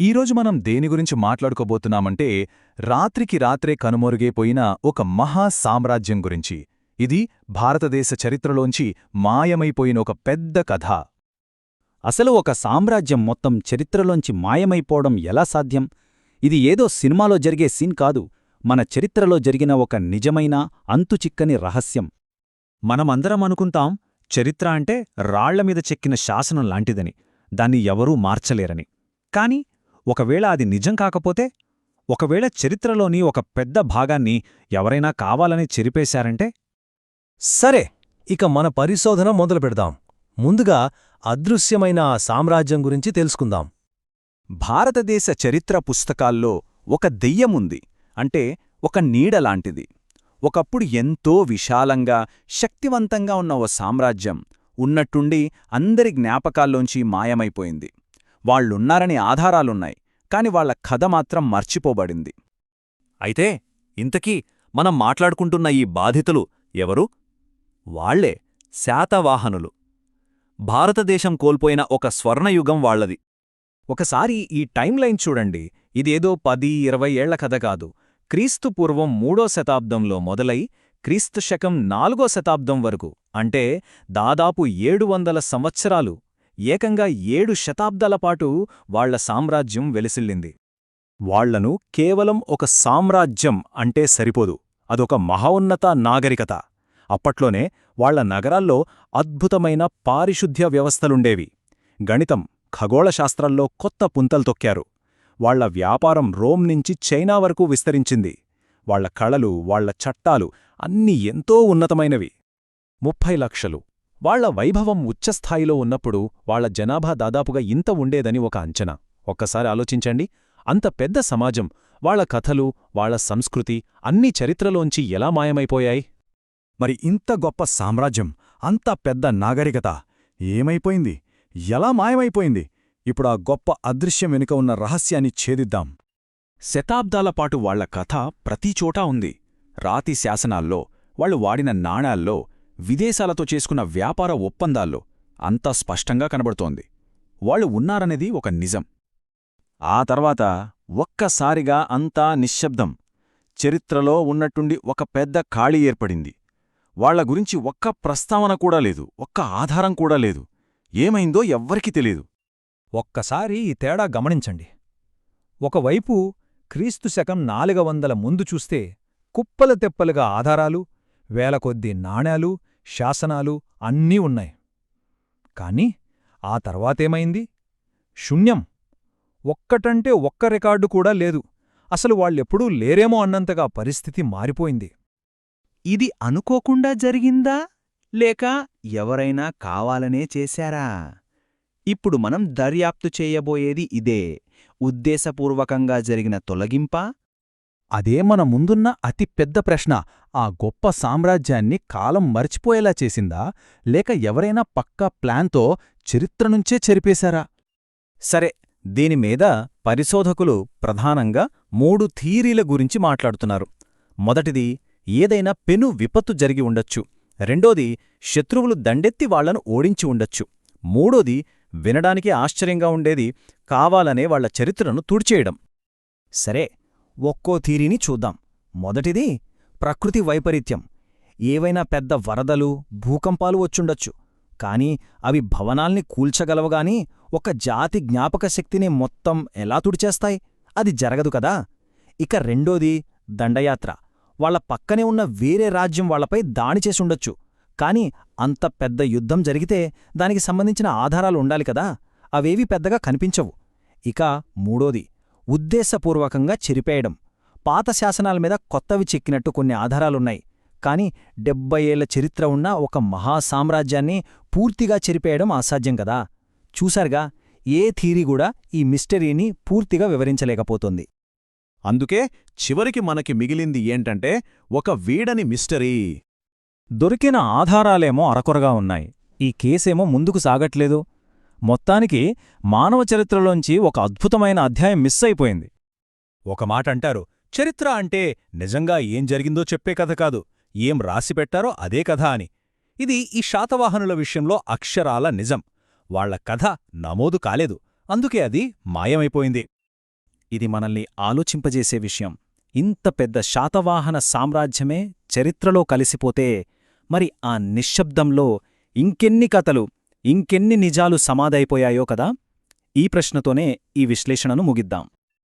ఈరోజు మనం దేని గురించి మాట్లాడుకోబోతున్నామంటే రాత్రికి రాత్రే కనుమరుగైపోయిన ఒక మహా సామ్రాజ్యం గురించి. ఇది భారతదేశ చరిత్రలోంచి మాయమైపోయిన ఒక పెద్ద కథ. అసలు ఒక సామ్రాజ్యం మొత్తం చరిత్రలోంచి మాయమైపోవడం ఎలా సాధ్యం? ఇది ఏదో సినిమాలో జరిగే సీన్ కాదు. మన చరిత్రలో జరిగిన ఒక నిజమైన అంతుచిక్కని రహస్యం. మనమందరం అనుకుంటాం చరిత్ర అంటే రాళ్ళమీద చెక్కిన శాసనం లాంటిదని. దాన్ని ఎవరూ మార్చలేరని. కాని ఒకవేళ అది నిజం కాకపోతే ఒకవేళ చరిత్రలోని ఒక పెద్ద భాగాన్ని ఎవరైనా కావాలని చెరిపేశారంటే? సరే ఇక మన పరిశోధన మొదలు పెడదాం. ముందుగా అదృశ్యమైన ఆ సామ్రాజ్యం గురించి తెలుసుకుందాం. భారతదేశ చరిత్ర పుస్తకాల్లో ఒక దెయ్యముంది అంటే ఒక నీడలాంటిది ఒకప్పుడు ఎంతో విశాలంగా శక్తివంతంగా ఉన్న ఓ సామ్రాజ్యం ఉన్నట్టుండి అందరి జ్ఞాపకాల్లోంచి మాయమైపోయింది. వాళ్ళున్నారని ఆధారాలున్నాయి కాని వాళ్ళ కథ మాత్రం మర్చిపోబడింది. అయితే ఇంతకీ మనం మాట్లాడుకుంటున్న ఈ బాధితులు ఎవరు? వాళ్ళే శాతవాహనులు. భారతదేశం కోల్పోయిన ఒక స్వర్ణయుగం వాళ్ళది ఒకసారి ఈ టైం లైన్ చూడండి. ఇదేదో పది ఇరవై ఏళ్ళ కథ కాదు. క్రీస్తు పూర్వం మూడో శతాబ్దంలో మొదలై క్రీస్తు శకం నాలుగో శతాబ్దం వరకు అంటే దాదాపు ఏడు వందల సంవత్సరాలు ఏకంగా ఏడు శతాబ్దాల పాటు వాళ్ళ సామ్రాజ్యం వెలిసిల్లింది. వాళ్ళను కేవలం ఒక సామ్రాజ్యం అంటే సరిపోదు. అదొక మహోన్నత నాగరికత. అప్పట్లోనే వాళ్ళ నగరాల్లో అద్భుతమైన పారిశుద్ధ్య వ్యవస్థలుండేవి. గణితం ఖగోళశాస్త్రాల్లో కొత్త పుంతలు తొక్కారు. వాళ్ళ వ్యాపారం రోమ్ నుంచి చైనా వరకు విస్తరించింది. వాళ్ళ కళలు వాళ్ళ చట్టాలు అన్నీ ఎంతో ఉన్నతమైనవి. ముప్పై లక్షలు. వాళ్ళ వైభవం ఉచ్చస్థాయిలో ఉన్నప్పుడు వాళ్ళ జనాభా దాదాపుగా ఇంత ఉండేదని ఒక అంచనా. ఒక్కసారి ఆలోచించండి. అంత పెద్ద సమాజం వాళ్ళ కథలు వాళ్ళ సంస్కృతి అన్ని చరిత్రలోంచి ఎలా మాయమైపోయాయి? మరి ఇంత గొప్ప సామ్రాజ్యం అంత పెద్ద నాగరికత ఏమైపోయింది? ఎలా మాయమైపోయింది? ఇప్పుడు ఆ గొప్ప అదృశ్యం వెనుక ఉన్న రహస్యాన్ని ఛేదిద్దాం. శతాబ్దాలపాటు వాళ్ళ కథ ప్రతిచోటా ఉంది. రాతి శాసనాల్లో వాళ్ళు వాడిన నాణాల్లో విదేశాలతో చేసుకున్న వ్యాపార ఒప్పందాల్లో అంతా స్పష్టంగా కనబడుతోంది. వాళ్ళు ఉన్నారనేది ఒక నిజం. ఆ తర్వాత ఒక్కసారిగా అంతా నిశ్శబ్దం. చరిత్రలో ఉన్నట్టుండి ఒక పెద్ద ఖాళీ ఏర్పడింది. వాళ్ళ గురించి ఒక్క ప్రస్తావన కూడా లేదు. ఒక్క ఆధారం కూడా లేదు. ఏమైందో ఎవ్వరికీ తెలీదు. ఒక్కసారి ఈ తేడా గమనించండి. ఒకవైపు క్రీస్తు శకం నాలుగ వందల ముందు చూస్తే కుప్పల తెప్పలుగా ఆధారాలు వేలకొద్దీ నాణేలు శాసనాలు అన్నీ ఉన్నాయి. కాని ఆ తర్వాతేమైంది? శూన్యం. ఒక్కటంటే ఒక్క రికార్డు కూడా లేదు. అసలు వాళ్ళెప్పుడూ లేరేమో అన్నంతగా పరిస్థితి మారిపోయింది. ఇది అనుకోకుండా జరిగిందా? లేక ఎవరైనా కావాలనే చేశారా? ఇప్పుడు మనం దర్యాప్తు చేయబోయేది ఇదే. ఉద్దేశపూర్వకంగా జరిగిన తొలగింపా? అదే మన ముందున్న అతి పెద్ద ప్రశ్న. ఆ గొప్ప సామ్రాజ్యాన్ని కాలం మర్చిపోయేలా చేసిందా? లేక ఎవరైనా పక్కా ప్లాన్తో చరిత్ర నుంచే చెరిపేశారా? సరే దీనిమీద పరిశోధకులు ప్రధానంగా మూడు థీరీల గురించి మాట్లాడుతున్నారు. మొదటిది ఏదైనా పెను విపత్తు జరిగి ఉండొచ్చు. రెండోది శత్రువులు దండెత్తి వాళ్ళను ఓడించి ఉండొచ్చు. మూడోది వినడానికి ఆశ్చర్యంగా ఉండేది కావాలనే వాళ్ళ చరిత్రను తుడిచేయడం. సరే ఒక్కో థీరీని చూద్దాం. మొదటిది ప్రకృతి వైపరీత్యం. ఏవైనా పెద్ద వరదలు భూకంపాలు వచ్చుండొచ్చు. కాని అవి భవనాల్ని కూల్చగలవగాని ఒక జాతి జ్ఞాపకశక్తిని మొత్తం ఎలా తుడిచేస్తాయి? అది జరగదు కదా? ఇక రెండోది దండయాత్ర. వాళ్ళ పక్కనే ఉన్న వేరే రాజ్యం వాళ్ళపై దాడి చేసుండొచ్చు. కాని అంత పెద్ద యుద్ధం జరిగితే దానికి సంబంధించిన ఆధారాలు ఉండాలి కదా? అవేవీ పెద్దగా కనిపించవు. ఇక మూడోది ఉద్దేశపూర్వకంగా చెరిపేయడం. పాత శాసనాల మీద కొత్తవి చెక్కినట్టు కొన్ని ఆధారాలున్నాయి. కాని డెబ్బై ఏళ్ళ చరిత్ర ఉన్న ఒక మహాసామ్రాజ్యాన్ని పూర్తిగా చెరిపేయడం అసాధ్యం కదా. చూశారుగా ఏ థీరీ కూడా ఈ మిస్టరీని పూర్తిగా వివరించలేకపోతోంది. అందుకే చివరికి మనకి మిగిలింది ఏంటంటే ఒక వీడని మిస్టరీ. దొరికిన ఆధారాలేమో అరకొరగా ఉన్నాయి. ఈ కేసేమో ముందుకు సాగట్లేదు. మొత్తానికి మానవ చరిత్రలోంచి ఒక అద్భుతమైన అధ్యాయం మిస్ అయిపోయింది. ఒక మాట అంటారు చరిత్ర అంటే నిజంగా ఏం జరిగిందో చెప్పే కథ కాదు ఏం రాసిపెట్టారో అదే కథ అని. ఇది ఈ శాతవాహనుల విషయంలో అక్షరాల నిజం. వాళ్ళ కథ నమోదు కాలేదు అందుకే అది మాయమైపోయింది. ఇది మనల్ని ఆలోచింపజేసే విషయం. ఇంత పెద్ద శాతవాహన సామ్రాజ్యమే చరిత్రలో కలిసిపోతే మరి ఆ నిశ్శబ్దంలో ఇంకెన్ని కథలు? ఇంకెన్ని నిజాలు సమాధైపోయాయో కదా? ఈ ప్రశ్నతోనే ఈ విశ్లేషణను ముగిద్దాం.